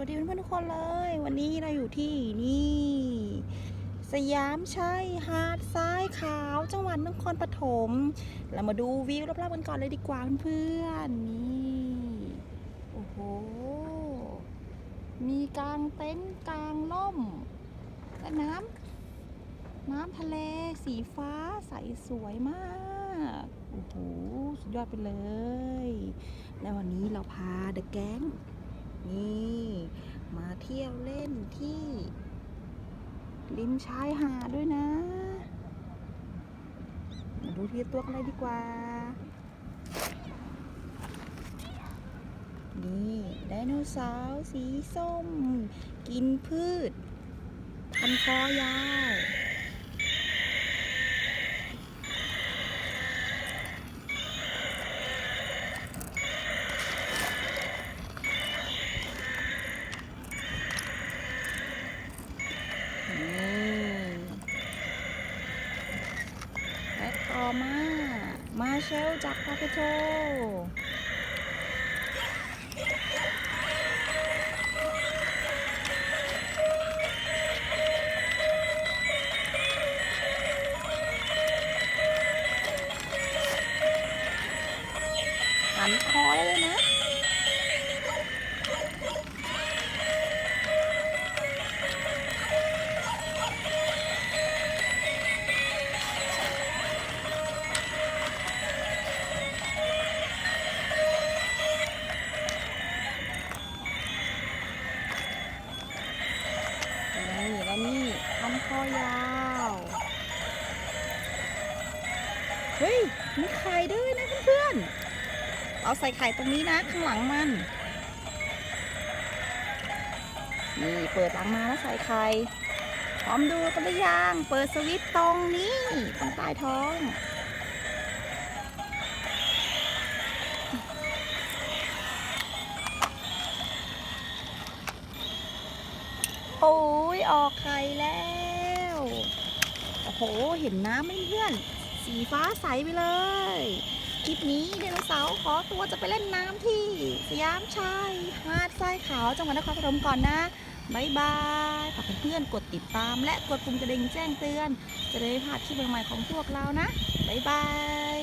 วัสดีเพื่อนๆทุกคนเลย วันนี้เราอยู่ที่นี่ สยามชัยหาดทรายขาว จังหวัดนครปฐมเรามาดูวิวรอบๆกันก่อนเลยดีกว่าเพื่อนๆนี่โอ้โหมีกลางเต็นท์กลางล่มและน้ำน้ำทะเลสีฟ้าใสสวยมากโอ้โหสุดยอดไปเลย แล้ววันนี้เราพาเดอะแก๊ง นี่มาเที่ยวเล่นที่ริมชายหาดด้วยนะมาดูทีละตัวกันเลยดีกว่า นี่ไดโนเสาร์สีส้ม กินพืชพันคอยาว นี่และ ต่อมา มาเชลจากพาเปโตหันคอได้เลยนะ อยาวเฮ้ยมีไข่ด้วยนะเพื่อนๆเอาใส่ไข่ตรงนี้นะข้างหลังมันนี่เปิดหลังมาแล้วใส่ไข่พร้อมดูกันหรือยังเปิดสวิตช์ตรงนี้ตรงใต้ท้องโอ้ยออกไข่แล้ว โอ้โห เห็นน้ำไม่เพื่อน สีฟ้าใสไปเลย คลิปนี้ไดโนเสาร์ขอตัวจะไปเล่นน้ำที่สยามชายหาดทรายขาวจังหวัดนครพนมก่อนนะบายบายฝากเพื่อนๆกดติดตาม และกดปุ่มกระดิ่งแจ้งเตือน จะได้พลาดคลิปใหม่ๆของพวกเรานะบายบาย